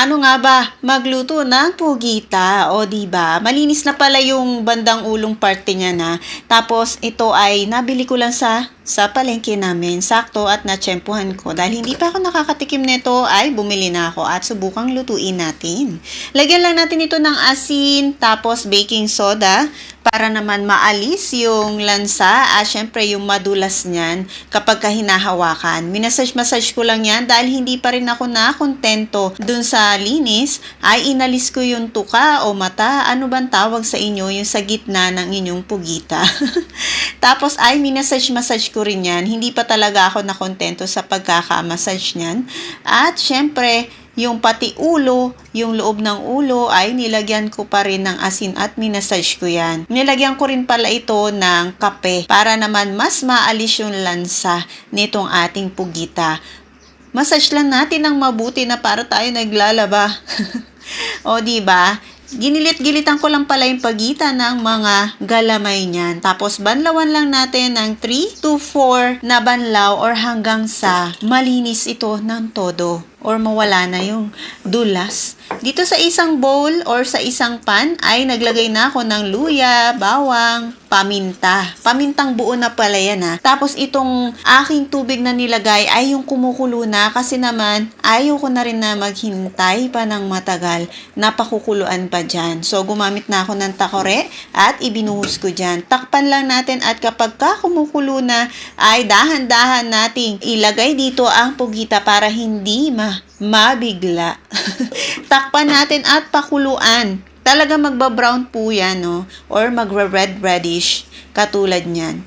paano nga ba magluto ng pugita? O di ba? Malinis na pala yung bandang ulong parte niya na. Tapos ito ay nabili ko lang sa sa palengke namin. Sakto at natsyempohan ko. Dahil hindi pa ako nakakatikim nito ay bumili na ako at subukang lutuin natin. Lagyan lang natin ito ng asin tapos baking soda para naman maalis yung lansa at syempre yung madulas niyan kapag kahinahawakan. Minasage-massage ko lang yan dahil hindi pa rin ako nakontento dun sa linis ay inalis ko yung tuka o mata. Ano bang tawag sa inyo yung sa gitna ng inyong pugita? Tapos ay minasage-massage ko rin yan. Hindi pa talaga ako nakontento sa pagkakamassage niyan. At syempre, yung pati ulo, yung loob ng ulo ay nilagyan ko pa rin ng asin at minasage ko yan. Nilagyan ko rin pala ito ng kape para naman mas maalis yung lansa nitong ating pugita. Massage lang natin ng mabuti na para tayo naglalaba. o di ba? Ginilit-gilitan ko lang pala yung pagitan ng mga galamay niyan. Tapos banlawan lang natin ng 3 to 4 na banlaw or hanggang sa malinis ito ng todo or mawala na yung dulas. Dito sa isang bowl or sa isang pan ay naglagay na ako ng luya, bawang, paminta. Pamintang buo na pala yan ha. Tapos itong aking tubig na nilagay ay yung kumukulo na kasi naman ayaw ko na rin na maghintay pa ng matagal. Napakukuluan pa dyan. So gumamit na ako ng takore at ibinuhos ko dyan. Takpan lang natin at kapag ka kumukulo na ay dahan-dahan nating ilagay dito ang pugita para hindi ma mabigla. Takpan natin at pakuluan. Talaga magba-brown po yan, no? Or magre-red reddish, katulad niyan.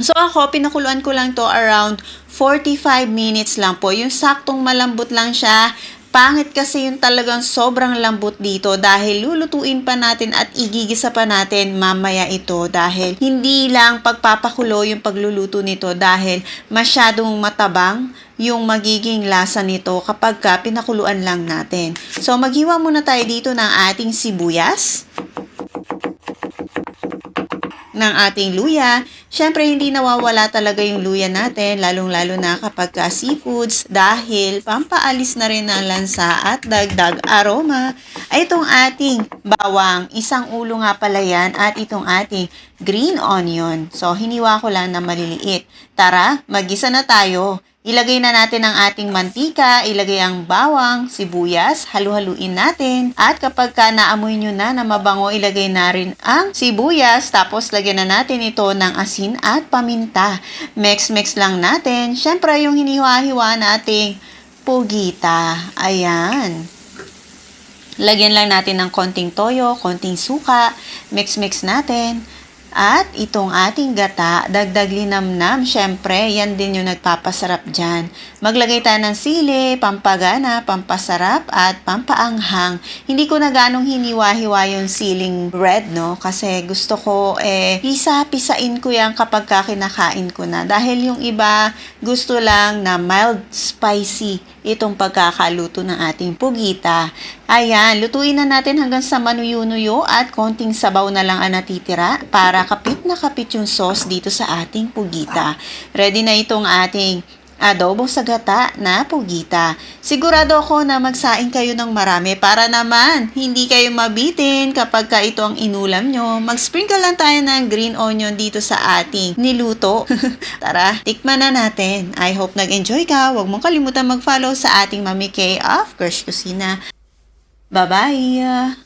So ako, pinakuluan ko lang to around 45 minutes lang po. Yung saktong malambot lang siya. Pangit kasi yung talagang sobrang lambot dito dahil lulutuin pa natin at igigisa pa natin mamaya ito dahil hindi lang pagpapakulo yung pagluluto nito dahil masyadong matabang yung magiging lasa nito kapag ka pinakuluan lang natin. So maghiwa muna tayo dito ng ating sibuyas ng ating luya. Siyempre, hindi nawawala talaga yung luya natin, lalong-lalo na kapag ka seafoods dahil pampaalis na rin ng lansa at dagdag aroma. Ay itong ating bawang, isang ulo nga pala yan at itong ating green onion. So, hiniwa ko lang na maliliit. Tara, magisa na tayo. Ilagay na natin ang ating mantika, ilagay ang bawang, sibuyas, halu-haluin natin. At kapag ka naamoy nyo na na mabango, ilagay na rin ang sibuyas. Tapos lagyan na natin ito ng asin at paminta. Mix-mix lang natin. Siyempre yung hiniwa-hiwa nating pugita. Ayan. Lagyan lang natin ng konting toyo, konting suka. Mix-mix natin. At itong ating gata, dagdag linamnam, syempre, yan din yung nagpapasarap dyan. Maglagay tayo ng sili, pampagana, pampasarap, at pampaanghang. Hindi ko na ganong hiniwa-hiwa yung siling bread, no? Kasi gusto ko, eh, pisa-pisain ko yan kapag kinakain ko na. Dahil yung iba, gusto lang na mild spicy itong pagkakaluto ng ating pugita. Ayan, lutuin na natin hanggang sa manuyo-nuyo at konting sabaw na lang ang natitira para kapit na kapit yung sauce dito sa ating pugita. Ready na itong ating adobo sa gata na pugita. Sigurado ako na magsaing kayo ng marami para naman hindi kayo mabitin kapag ka ito ang inulam nyo. Mag-sprinkle lang tayo ng green onion dito sa ating niluto. Tara, tikman na natin. I hope nag-enjoy ka. Huwag mong kalimutan mag-follow sa ating Mami K of Kirsch Kusina. Bye-bye!